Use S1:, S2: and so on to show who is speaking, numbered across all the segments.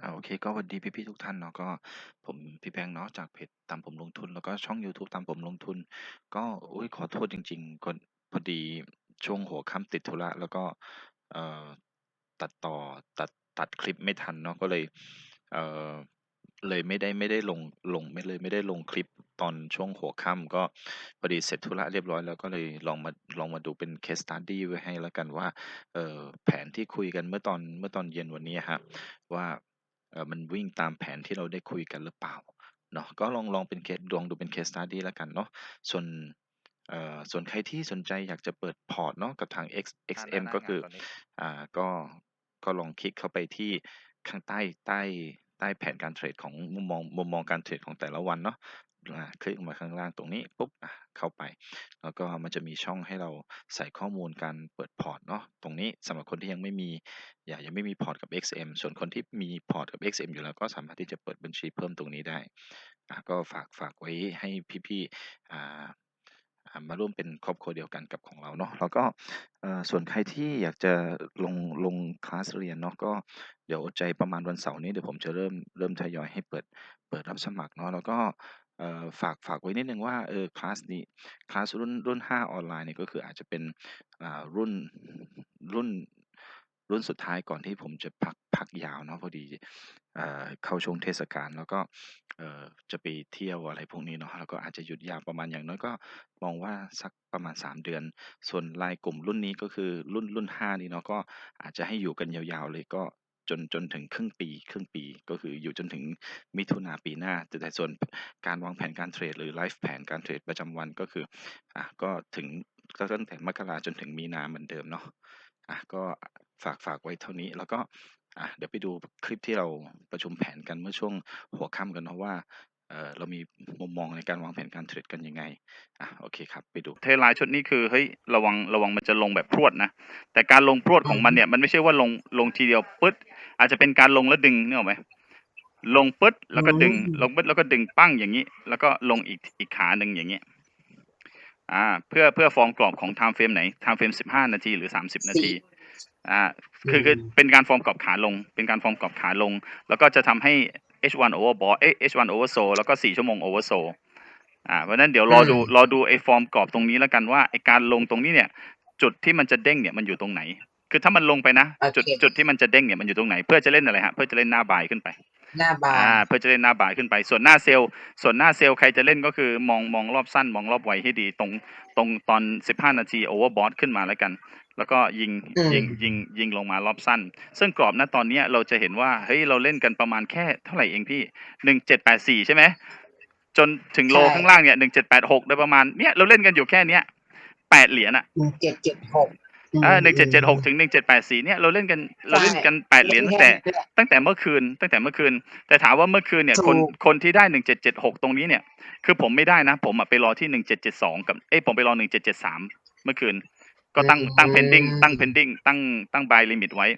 S1: อ่า โอเค ก็สวัสดีพี่ ๆ ทุกท่านเนาะ ก็ผมพี่แบงค์เนาะ จากเพจตามผมลงทุน แล้วก็ช่องยูทูบตามผมลงทุน ก็ อุ๊ย ขอโทษจริง ๆก็พอดีช่วงหัวค่ำติดธุระ แล้วก็ เอ่อ ตัดต่อ ตัด ตัดคลิปไม่ทันเนาะ ก็เลย เอ่อ เลยไม่ได้ ไม่ได้ลง ลง ไม่ เลยไม่ได้ลงคลิปตอนช่วงหัวค่ำ ก็พอดีเสร็จธุระเรียบร้อยแล้ว ก็เลยลองมา ลองมาดูเป็น case study ไว้ให้แล้วกันว่า เอ่อ แผนที่คุยกันเมื่อตอน เมื่อตอนเย็นวันนี้อะครับว่า เอ่อ มันวิ่งตามแผนที่เราได้คุยกันหรือเปล่าเนาะ ก็ลอง ลองเป็นเคส ลองดูเป็น case study แล้วกันเนาะ ส่วน เอ่อ ส่วนใครที่สนใจอยากจะเปิดพอร์ตเนาะกับทาง X
S2: หน้าหน้า
S1: XM
S2: หน้า
S1: ก็
S2: งา
S1: คื
S2: น
S1: อ
S2: ตอนนี้
S1: อ่า ก็ ก็ลองคลิกเข้าไปที่ข้างใต้ ใต้ ใต้แผนการเทรดของมุมมองมุมมองการเทรดของแต่ละวันเนาะคลิกมาข้างล่างตรงนี้ปุ๊บเข้าไป แล้วก็มันจะมีช่องให้เราใส่ข้อมูลการเปิดพอร์ตเนาะตรงนี้สำหรับคนที่ยังไม่มีอย่ายังไม่มีพอร์ตกับ XM ส่วนคนที่มีพอร์ตกับ XM อยู่แล้วก็สามารถที่จะเปิดบัญชีเพิ่มตรงนี้ได้ก็ฝากฝากไว้ให้พี่ๆ มาร่วมเป็นครอบครัวเดียวกันกับของเราเนาะแล้วก็ส่วนใครที่อยากจะลงลงคลาสเรียนเนาะก็เดี๋ยวใจประมาณวันเสาร์นี้เดี๋ยวผมจะเริ่มเริ่มทยอยให้เปิดเปิดรับสมัครเนาะแล้วก็ฝากฝากไว้นิดนึงว่าเออคลาสนี้คลาสรุ่นรุ่น 5 ออนไลน์เนี่ยก็คืออาจจะเป็นรุ่นรุ่น รุ่นสุดท้ายก่อนที่ผมจะพักพักยาวเนาะพอดีเอ่อเข้าช่วงเทศกาลแล้วก็เอ่อจะไปเที่ยวอะไรพวกนี้เนาะแล้วก็อาจจะหยุดยาวประมาณอย่างน้อยก็มองว่าสักประมาณ 3 เดือน ส่วนรายกลุ่มรุ่นนี้ก็คือรุ่นรุ่น 5 นี้เนาะก็อาจจะให้อยู่กันยาวๆเลยก็จนจนถึงครึ่งปี ครึ่งปีก็คืออยู่จนถึงมิถุนาปีหน้า แต่แต่ส่วนการวางแผนการเทรดหรือไลฟ์แผนการเทรดประจำวันก็คืออะก็ถึงก็ตั้งแต่มกราจนถึงมีนาเหมือนเดิมเนาะอะก็ ฝากฝากไว้เท่านี้ แล้วก็อะเดี๋ยวไปดูคลิปที่เราประชุมแผนกันเมื่อช่วงหัวค่ำกันเนาะว่าเออเรามีมุมมองในการวางแผนการเทรดกันยังไง อะโอเคครับ ไปดู
S2: เทรนไลน์ชุดนี้คือ เฮ้ย ระวัง ระวังมันจะลงแบบพรวดนะ แต่การลงพรวดของมันเนี่ย มันไม่ใช่ว่าลง ลงทีเดียวปึ๊ด อาจจะเป็นการลงแล้วดึงนึกออกไหม ลงปึ๊ด แล้วก็ดึง
S3: อืม
S2: ลงปึ๊ด แล้วก็ดึงปั้งอย่างนี้ แล้วก็ลงอีก อีกขาหนึ่งอย่างนี้ อ่า เพื่อ เพื่อฟอร์มกรอบของ time frame ไหน time frame สิบห้านาทีหรือสามสิบนาที อ่าคือคือเป็นการฟอร์มกรอบขาลง เป็นการฟอร์มกรอบขาลง แล้วก็จะทำให้ H1 overbought เอ๊ะ H1 oversold แล้วก็สี่ชั่วโมง oversold อ่าเพราะฉะนั้นเดี๋ยวรอดู
S3: อืม
S2: รอดูไอ้ฟอร์มกรอบตรงนี้แล้วกันว่าไอ้การลงตรงนี้เนี่ย จุดที่มันจะเด้งเนี่ยมันอยู่ตรงไหน คือถ้ามันลงไปนะ
S3: โอเค
S2: จุดจุดที่มันจะเด้งเนี่ยมันอยู่ตรงไหน เพื่อจะเล่นอะไรฮะเพื่อจะเล่นหน้าบายขึ้นไป
S3: หน้าบา
S2: อ่า
S3: น
S2: เพื่อจะเล่นหน้าบ่ายขึ้นไป ส่วนหน้าเซลล์ส่วนหน้าเซลล์ใครจะเล่นก็คือมองมองรอบสั้นมองรอบไวให้ดี ตรงตรงตอน 15 นาทีโอเวอร์บอทขึ้นมาแล้วกัน แล้วก็ยิง
S3: อืม
S2: ยิงยิงยิงลงมารอบสั้น ซึ่งกรอบณตอนเนี้ยเราจะเห็นว่าเฮ้ยเราเล่นกันประมาณแค่เท่าไหร่เองพี่1784ใช่ไหมจนถึงโลข้างล่างเนี่ย1786โดยประมาณเนี้ยเราเล่นกันอยู่แค่เนี้ยแปดเหรียญอะ
S3: หนึ่งเจ็ดเจ็ดหก
S2: เออ1776ถึง1784เนี่ยเราเล่นกันเราเล่นกันแปดเหรียญตั้งแต่ตั้งแต่เมื่อคืนตั้งแต่เมื่อคืน แต่ถามว่าเมื่อคืนเนี่ยคน
S3: ถูก
S2: คนที่ได้หนึ่งเจ็ดเจ็ดหกตรงนี้เนี่ย คือผมไม่ได้นะ ผมอะไปรอที่หนึ่งเจ็ดเจ็ดสองกับเอ้ยผมไปรอหนึ่งเจ็ดเจ็ดสามเมื่อคืน ก็ตั้งตั้ง pending ตั้ง pending ตั้งตั้ง buy limit ไว้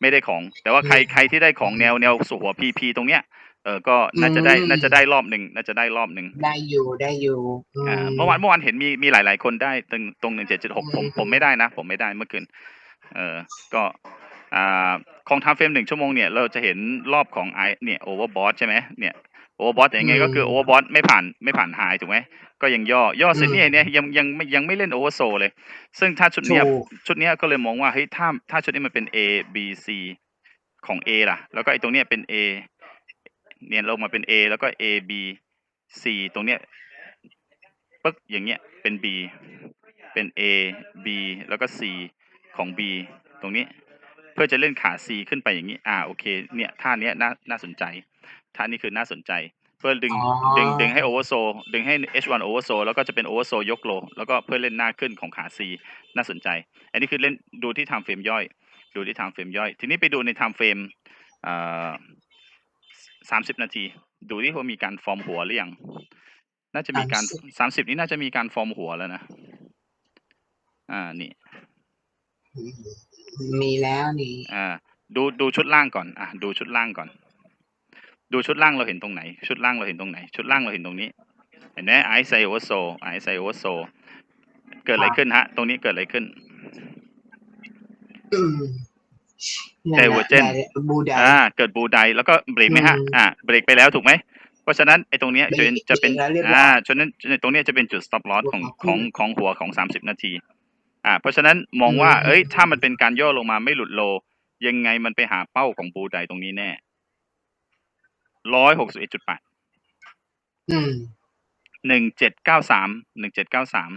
S2: ไม่ได้ของ แต่ว่าใครใครที่ได้ของแนวแนวสู่หัว PP ตรงเนี้ย เออก็น่าจะได้น่าจะได้รอบหนึ่งน่าจะได้รอบหนึ่ง
S3: ได้อยู่ได้อยู่อื
S2: อ่าเมื่อวานเมื่อวานเห็นมีมีหลาย ๆ คนได้ตรงตรงหนึ่งเจ็ดเจ็ดหกผม
S3: อืม
S2: ผมไม่ได้นะ ผมไม่ได้เมื่อคืนเออก็อ่าของทำเฟรมหนึ่งชั่วโมงเนี่ยเราจะเห็นรอบของไอเนี่ยโอเวอร์บอทใช่ไหมเนี่ยโอเวอร์บอทแต่ยังไงก็คือโอเวอร์บอทไม่ผ่านไม่ผ่านไฮถูกไหมก็ยังย่อย่อเสร็จเนี่ยเนี่ยยังยังไม่ยังไม่เล่นโอเวอร์โซเลย ซึ่งถ้าชุดเนี้ย
S3: ถูก
S2: ชุดเนี้ยก็เลยมองว่าเฮ้ยถ้าถ้าชุดนี้มันเป็น A B C ของ A ล่ะ แล้วก็ไอ้ตรงเนี้ยเป็น A เนี่ยลงมาเป็น A แล้วก็ A B C ตรงเนี้ยปึ๊กอย่างเงี้ยเป็น B เป็น A B แล้วก็ C ของ B ตรงนี้ เพื่อจะเล่นขา C ขึ้นไปอย่างนี้ อ่าโอเค เนี่ยท่าเนี้ยน่าน่าสนใจ ท่านี้คือน่าสนใจ เพื่อดึง
S3: อ๋อ
S2: ดึงดึงให้โอเวอร์โซดึงให้ H1 โอเวอร์โซแล้วก็จะเป็นโอเวอร์โซยกโล แล้วก็เพื่อเล่นหน้าขึ้นของขา C น่าสนใจ อันนี้คือเล่นดูที่ time frame ย่อย ดูที่ time frame ย่อย ทีนี้ไปดูใน time frame เอ่อ สามสิบนาที ดูที่ว่ามีการฟอร์มหัวหรือยังน่าจะมีการสามสิบนี้น่าจะมีการฟอร์มหัวแล้วนะอ่านี่
S3: มีแล้วนี่
S2: อ่า ดูดูชุดล่างก่อน อะดูชุดล่างก่อน ดูชุดล่างเราเห็นตรงไหน ชุดล่างเราเห็นตรงไหน ชุดล่างเราเห็นตรงนี้เห็นไหมไอซ์ไซโอโซไอซ์ไซโอโซเกิดอะไรขึ้นฮะ ตรงนี้เกิดอะไรขึ้น
S3: อืมนั่นแหละ
S2: Divergent
S3: บูได
S2: อ่าเกิดบูไดแล้วก็เบรกไหมฮะ
S3: อืม
S2: อ่าเบรกไปแล้วถูกไหมเพราะฉะนั้นไอ้ตรงเนี้ยจะเป็น
S3: เบรก
S2: จะเป็น
S3: เบรกแล้วเรียบร้อย
S2: อ่าฉะนั้นตรงเนี้ยจะเป็นจุด stop loss ของ
S3: หัว
S2: ข
S3: ขึ้
S2: อง
S3: น
S2: ของหัวของสามสิบนาทีอ่าเพราะฉะนั้นมองว่า
S3: อืม
S2: เอ้ย ถ้ามันเป็นการย่อลงมาไม่หลุดโล ยังไงมันไปหาเป้าของบูไดตรงนี้แน่ร้อยหกสิบเอ็ดจุดแปด
S3: อืม
S2: หนึ่งเจ็ดเก้าสามหนึ่งเจ็ดเก้าสาม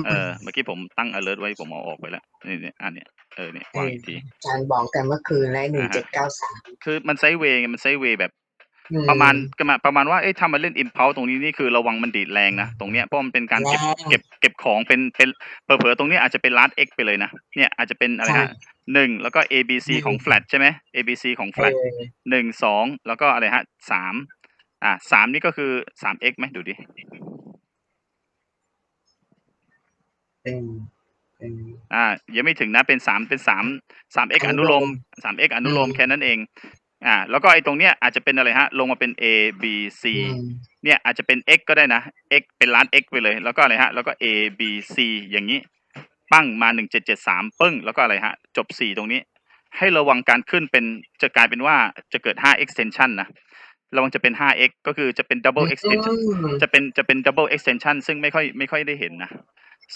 S3: ม
S2: เออเมื่อกี้ผมตั้ง alert ไว้ผมเอาออกไปแล้วนี่เนี่ยอันเนี้ยเออเนี่ยวางอีกที
S3: อาจารย์บอกกันเมื่อคืนแล้วหนึ่งเจ็ดเก้าสาม
S2: คือมันไซด์เวย์ไงมันไซด์เวย์แบบ ประมาณประมาณประมาณว่าเอ้ยถ้ามันเล่น impulse ตรงนี้นี่คือระวังมันดีดแรงนะตรงเนี้ยเพราะมันเป็นการเก็บ
S3: แรง
S2: เก็บเก็บของเป็นเป็นเผลอๆตรงเนี้ยอาจจะเป็น last x ไปเลยนะเนี่ยอาจจะเป็นอะไร
S3: ใช่
S2: ฮะหนึ่งแล้วก็ a b c ของ flat ใช่ไหม a b c ของ
S3: เอ
S2: flat
S3: อ
S2: หนึ่งสองแล้วก็อะไรฮะสามอ่าสามนี่ก็คือสาม x ไหมดูดิ
S3: เป็นเป็น
S2: อ่ายังไม่ถึงนะเป็นสามเป็นสามสาม x อ
S3: อนุ
S2: นุโล
S3: โล
S2: ม
S3: ม
S2: สาม x อนุโลม
S3: อืม
S2: แค่นั้นเอง อ่า แล้วก็ไอ้ตรงเนี้ยอาจจะเป็นอะไรฮะ ลงมาเป็น a b c
S3: อืม
S2: เนี่ยอาจจะเป็น x ก็ได้นะ x เป็นล้าน x ไปเลย แล้วก็อะไรฮะ แล้วก็ a b c อย่างนี้ ปั้งมาหนึ่งเจ็ดเจ็ดสามปึ้ง แล้วก็อะไรฮะ จบสี่ตรงนี้ ให้ระวังการขึ้นเป็นจะกลายเป็นว่าจะเกิด5 extension นะระวังจะเป็น 5x ก็คือจะเป็น double extension
S3: อืม
S2: จะเป็นจะเป็น double extension ซึ่งไม่ค่อยไม่ค่อยได้เห็นนะ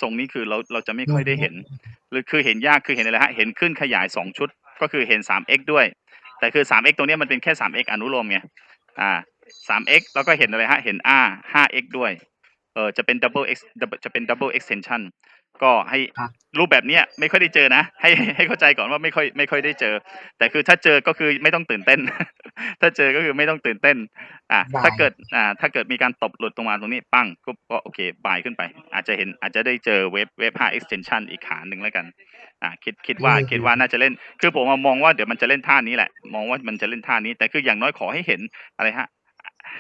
S2: ทรงนี้คือเราเราจะไม่ค่อยได้เห็น หรือคือเห็นยากคือเห็นอะไรฮะเห็นขึ้นขยายสองชุด ก็คือเห็น 3x ด้วย แต่คือ 3x ตรงเนี้ยมันเป็นแค่ 3x อนุโลมไงอ่า 3x แล้วก็เห็นอะไรฮะเห็น r 5x ด้วยเออจะเป็น double x double- จะเป็น double extension ก็ให้
S3: ครับ
S2: รูปแบบเนี้ยไม่ค่อยได้เจอนะ ให้ให้เข้าใจก่อนว่าไม่ค่อยไม่ค่อยได้เจอ แต่คือถ้าเจอก็คือไม่ต้องตื่นเต้น ถ้าเจอก็คือไม่ต้องตื่นเต้น อ่า
S3: บาย
S2: ถ้าเกิดอ่าถ้าเกิดมีการตบหลุดตรงมาตรงนี้ปั้งก็ก็โอเคบายขึ้นไป อาจจะเห็นอาจจะได้เจอเว็บเว็บ5 extension อีกขาหนึ่งแล้วกันอ่าคิดคิดว่า
S3: อืม
S2: คิดว่าน่าจะเล่น คือผมมองว่าเดี๋ยวมันจะเล่นท่านี้แหละ มองว่ามันจะเล่นท่านี้ แต่คืออย่างน้อยขอให้เห็นอะไรฮะ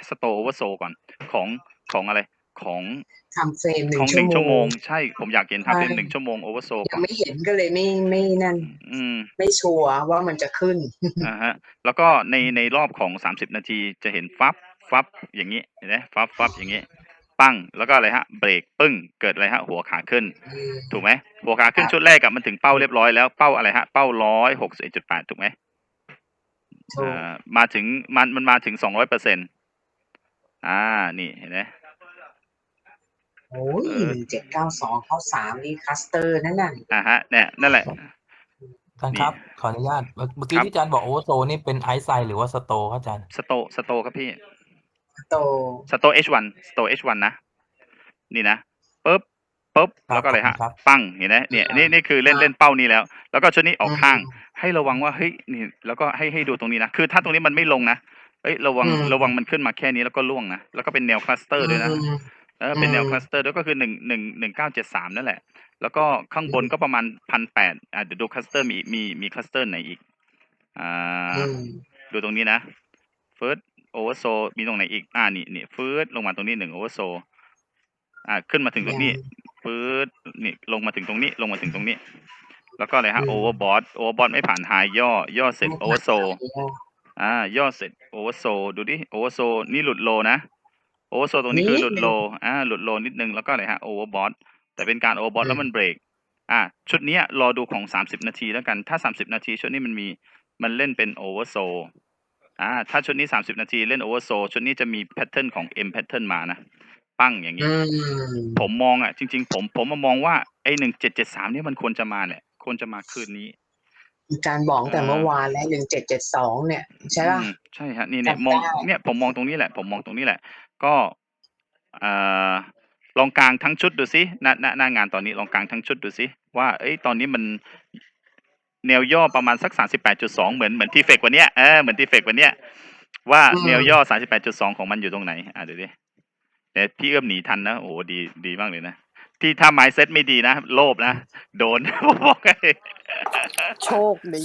S2: สโตโอเวอร์โซก่อนของของอะไร ของ
S3: ทำเฟรมหนึ่
S2: ของ
S3: ง
S2: หนึ่ง
S3: ชั่
S2: ชั่
S3: ว
S2: ว
S3: โม
S2: โม
S3: ง
S2: ง ใช่ผมอยากเห็นทำเป็น
S3: ใช่
S2: หนึ่งชั่วโมงโอเวอร์โซ
S3: ยั
S2: ก่
S3: ง
S2: อน
S3: ไม่เห็นก็เลยไม่ไม่นั่น
S2: อืม
S3: ไม่ชัวร์ว่ามันจะขึ้น
S2: อ่าฮะแล้วก็ในในรอบของสามสิบนาทีจะเห็นฟับฟับอย่างนี้เห็นไหมฟับฟับอย่างนี้ ปั้งแล้วก็อะไรฮะเบรกปึ้งเกิดอะไรฮะหัวขาขึ้น
S3: อืม
S2: ถูกไหมหัวขาขึ้น
S3: ครับ
S2: ชุดแรกกับมันถึงเป้าเรียบร้อยแล้วเป้าอะไรฮะเป้าร้อยหกสิบจุดแปดถูกไหม
S3: ถูก
S2: อ่ามาถึงมันมันมาถึงสองร้อยเปอร์เซ็นต์อ่านี่เห็นไหม
S3: โอ้ย
S2: เออ
S3: หนึ่งเจ็ดเก้าสองเข้าสามนี่คัสเตอร์นั่นน่ะ
S2: อ่าฮะเนี่ยนั่นแหละ
S4: อาจารย์ครับ ขออนุญาต เมื่อเมื่อกี้
S2: ครับ
S4: ที่อาจารย์บอกโอเวอร์โซนี่เป็นไอซ์ไซหรือว่าสโตครับอาจารย์
S2: สโตสโตครับพี่
S3: โต
S2: สโต H1 สโต H1 นะ นี่นะปุ๊บปุ๊บ
S4: ครับ
S2: แล้วก็อะไรฮะ
S4: ขอบคุณครับ
S2: ปั้งเห็นไหมเนี่ย
S3: อ่านี่
S2: นี่นี่คือเล่น
S3: อ่า
S2: เล่นเป้านี้แล้ว แล้วก็ชุดนี้ออกข้าง
S3: อืม
S2: ให้ระวังว่าเฮ้ยนี่แล้วก็ให้ให้ดูตรงนี้นะ คือถ้าตรงนี้มันไม่ลงนะเอ้ยระวัง
S3: อืม
S2: ระวังมันขึ้นมาแค่นี้แล้วก็ล่วงนะ แล้วก็เป็นแนวคลัสเตอร์ด้วยนะ
S3: อืม
S2: เออเป็นแนว
S3: อืม
S2: คลัสเตอร์ด้วยก็คือหนึ่งหนึ่งหนึ่งเก้าเจ็ดสามนั่นแหละ แล้วก็ข้างบน
S3: อืม
S2: ก็ประมาณพันแปดอ่าเดี๋ยวดูคลัสเตอร์มีมีมีคลัสเตอร์ไหนอีก อ่า
S3: อืม
S2: ดูตรงนี้นะเฟิร์สโอเวอร์โซมีตรงไหนอีก อ่านี่นี่เฟิร์สลงมาตรงนี้หนึ่งโอเวอร์โซอ่า ขึ้นมาถึงตรงนี้เฟิร์สนี่ลงมาถึงตรงนี้ลงมาถึงตรงนี้ แล้วก็อะไรฮะ
S3: อืม
S2: โอเวอร์บอทโอเวอร์บอทไม่ผ่านไฮย่อย่อเสร็จโอเวอร์โซอ่า ย่อเสร็จโอเวอร์โซดูดิโอเวอร์โซนี่หลุดโลนะ โอเวอร์โซตรงนี้คือหลุดโลอ่าหลุดโลนิดนึงแล้วก็อะไรฮะโอเวอร์บอทแต่เป็นการโอเวอร์บอทแล้วมันเบรกอ่าชุดเนี้ยรอดูของสามสิบนาทีแล้วกันถ้าสามสิบนาที ชุดนี้มันมีมันเล่นเป็นโอเวอร์โซอ่าถ้าชุดนี้สามสิบนาทีเล่นโอเวอร์โซชุดนี้จะมีแพทเทิร์นของ M แพทเทิร์นมานะ ปั้งอย่างนี้
S3: อืม
S2: ผมมองอะ จริง ๆ ผมผมมามองว่าไอ้หนึ่งเจ็ดเจ็ดสามเนี่ยมันควรจะมาแหละควรจะมาคืนนี้
S3: อาจารย์บอกตั้งแต่
S2: เออ
S3: เมื่อวานแล้วหนึ่งเจ็ดเจ็ดสองเนี่ย ใช่ป่ะ
S2: อืมใช่ฮะนี่เนี่ย
S3: จำ
S2: มอง
S3: ได้
S2: เนี่ยผมมองตรงนี้แหละ ผมมองตรงนี้แหละ ก็อ่าลองกลางทั้งชุดดูสิหน้าหน้าหน้างานตอนนี้ลองกลางทั้งชุดดูสิว่าเอ้ยตอนนี้มันแนวย่อประมาณสักสามสิบแปดจุดสองเหมือนเหมือนทีเฟกวันเนี้ยเออเหมือนทีเฟกวันเนี้ยว่า
S3: อืม
S2: แนวย่อสามสิบแปดจุดสองของมันอยู่ตรงไหน อะเดี๋ยวดิเดี๋ยวพี่เอื้อมหนีทันนะโอ้โหดีดีมากเลยนะที่ถ้าไมเซ็ตไม่ดีนะโลภนะ โดนผมบอกให้
S5: โชคดี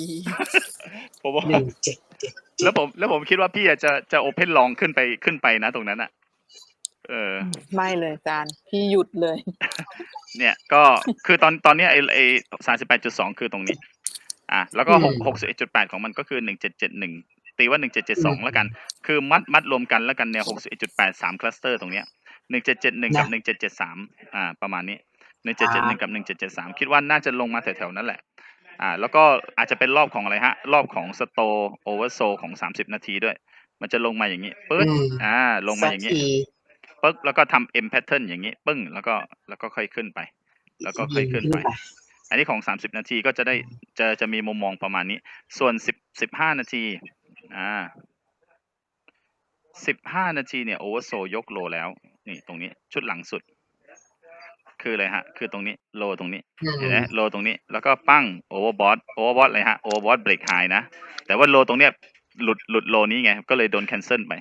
S2: ผมบอก
S3: หนึ่งเจ็ดเจ็ด
S2: แล้วผมแล้วผมคิดว่าพี่อะจะจะโอเพนลองขึ้นไปขึ้นไปนะตรงนั้นอะ เออ
S5: ไม่เลยอาจารย์พี่หยุดเลย
S2: เนี่ยก็คือตอนตอนเนี้ยไอไอสามสิบแปดจุดสองคือตรงนี้ อะแล้วก็หกหกสิบเอ็ดจุดแปดของมันก็คือหนึ่งเจ็ดเจ็ดหนึ่งตีว่าหนึ่งเจ็ดเจ็ดสองแล้วกัน คือมัดมัดรวมกันแล้วกันแนวหกสิบเอ็ดจุดแปดสามคลัสเตอร์ตรงเนี้ยหนึ่งเจ็ดเจ็ดหนึ่งกับหนึ่งเจ็ดเจ็ดสามอ่า ประมาณนี้หนึ่งเจ็ดเจ็ดหนึ่งกับหนึ่งเจ็ดเจ็ดสามคิดว่าน่าจะลงมาแถวๆนั้นแหละ อ่า แล้วก็อาจจะเป็นรอบของอะไรฮะ รอบของสโตโอเวอร์โซของสามสิบนาทีด้วย มันจะลงมาอย่างนี้ปึ๊ด
S3: อืม
S2: อ่า ลงมาอย่างนี้
S3: สักที
S2: ปึ๊บแล้วก็ทำ M pattern อย่างนี้ ปึ้ง แล้วก็แล้วก็ค่อยขึ้นไป แล้วก็ค่อยขึ้นไป อันนี้ของสามสิบนาทีก็จะได้จะจะมีมุมมองประมาณนี้ ส่วนสิบสิบห้านาทีอ่าสิบห้านาทีเนี่ยโอเวอร์โซยกโลแล้ว นี่ตรงนี้ชุดหลังสุด คืออะไรฮะ คือตรงนี้โลตรงนี้
S3: อืม
S2: เห็นไหมโลตรงนี้แล้วก็ปั้งโอเวอร์บอทโอเวอร์บอทอะไรฮะโอเวอร์บอทเบรกไฮนะ แต่ว่าโลตรงเนี้ยหลุดหลุดโลนี้ไง ก็เลยโดนแคนเซิลไป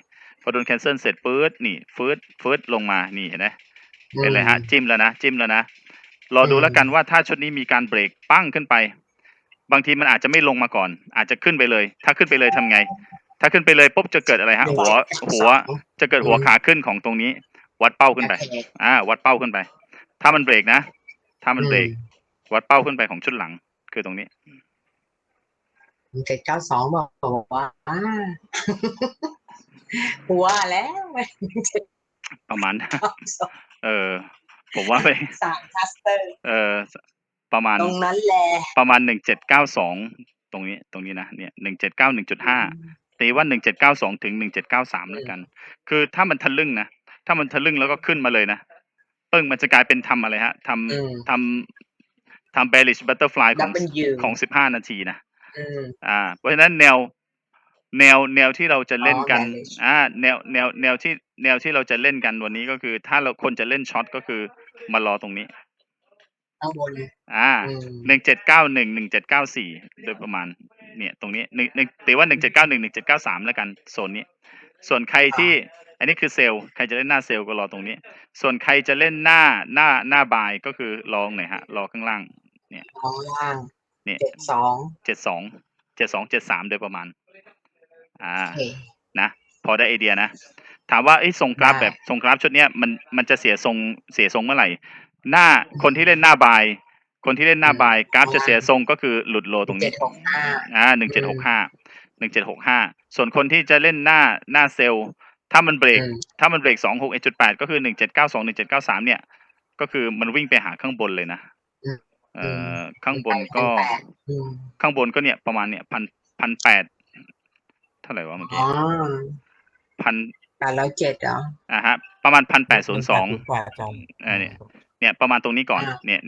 S2: พอโดนแคนเซิลเสร็จปื๊ดนี่ฟืดฟืดลงมานี่เห็นไหมเป็นเลยฮะ จิ้มแล้วนะ จิ้มแล้วนะรอดูแล้วกันว่าถ้าชุดนี้มีการเบรกปั้งขึ้นไป บางทีมันอาจจะไม่ลงมาก่อน อาจจะขึ้นไปเลย ถ้าขึ้นไปเลยทำไง ถ้าขึ้นไปเลยปุ๊บจะเกิดอะไรฮะหัวหัวจะเกิดหัวขาขึ้นของตรงนี้ วัดเป้าขึ้นไป
S3: โอเค
S2: อ่า วัดเป้าขึ้นไป ถ้ามันเบรกนะ ถ้ามันเบรก วัดเป้าขึ้นไปของชุดหลัง คือตรงนี้
S3: เจ็ดเก้าสองบอกว่า อ่าหัวแล้วเจ็ด
S2: ประมาณ
S3: เก้าสอง
S2: เออ ผมว่าไป
S3: สามคัสเตอร์
S2: เออ ประมาณ
S3: ตรงนั้นแหละ
S2: ประมาณหนึ่งเจ็ดเก้าสองตรงนี้ ตรงนี้นะเนี่ยหนึ่งเจ็ดเก้าหนึ่งจุดห้าตีว่าหนึ่งเจ็ดเก้าสองถึงหนึ่งเจ็ดเก้าสามแล้วกัน คือถ้ามันทะลึ่งนะถ้ามันทะลึ่งแล้วก็ขึ้นมาเลยนะปึ้งมันจะกลายเป็นทำอะไรฮะท
S3: อืมำ
S2: ทำทำ bearish butterfly ข
S3: ดั
S2: อบง
S3: เบิลยู
S2: ของสิบห้านาทีนะ
S3: อืม
S2: อ่า เพราะฉะนั้นแนว แนวแนวที่เราจะเล่นกัน
S3: อ๋อ bearish
S2: อ่า แนวแนวแนวที่แนวที่เราจะเล่นกันวันนี้ก็คือ ถ้าเราคนจะเล่นช็อตก็คือมารอตรงนี้
S3: ข้างบน
S2: อ่า
S3: อืม
S2: หนึ่งเจ็ดเก้าหนึ่งหนึ่งเจ็ดเก้าสี่โดยประมาณ เนี่ย ตรงนี้หนึ่งหนึ่งตีว่าหนึ่งเจ็ดเก้าหนึ่งหนึ่งเจ็ดเก้าสามแล้วกันโซนนี้ ส่วนใครที่ อันนี้คือเซลล์ใครจะเล่นหน้าเซลล์ก็รอตรงนี้ ส่วนใครจะเล่นหน้าหน้าหน้าบายก็คือรองไหนอยฮะ รอข้างล่าง
S3: ข้างล่าง
S2: เนี่ย
S3: เจ็ดสอง
S2: เจ็ดสองเจ็ดสองเจ็ดสามโดยประมาณ อ่า
S3: โอเค
S2: นะพอได้ไอเดียนะ ถามว่าไอ้ยทรงกราฟ
S3: ได้
S2: แบบทรงกราฟชุดเนี้ยมันมันจะเสียทรงเสียทรงเมื่อไหร่ หน้าคนที่เล่นหน้าบาย คนที่เล่นหน้าบายกราฟจะเสียทรงก็คือหลุดโลตรง
S3: เจ็
S2: นี้
S3: ดหกห้า
S2: อ่าหนึ่งเจ็ดหกห้าหนึ่งเจ็ดหกห้าส่วนคนที่จะเล่นหน้าหน้าเซลล์ถ้ามันเบรก
S3: อืม
S2: ถ้ามันเบรกสองหกเอจุดแปดก็คือหนึ่งเจ็ดเก้าสองหนึ่งเจ็ดเก้าสามเนี่ย ก็คือมันวิ่งไปหาข้างบนเลยนะ
S3: อืม
S2: เอ่อข้างบนก็
S3: พันแปดอืม
S2: ข้างบนก็เนี่ยประมาณเนี่ยพันพันแปดเท่าไหร่วะเมื่อ
S3: อ๋
S2: กี้
S3: อ
S2: พัน
S3: แปดร้อยเจ็ดเหรอ
S2: อ่าฮะ ประมาณพันแปดศูนย์สอง
S4: แปดอาจารย์
S2: เออเนี่ย เนี่ยประมาณตรงนี้ก่อน
S3: อ่า
S2: เนี่ย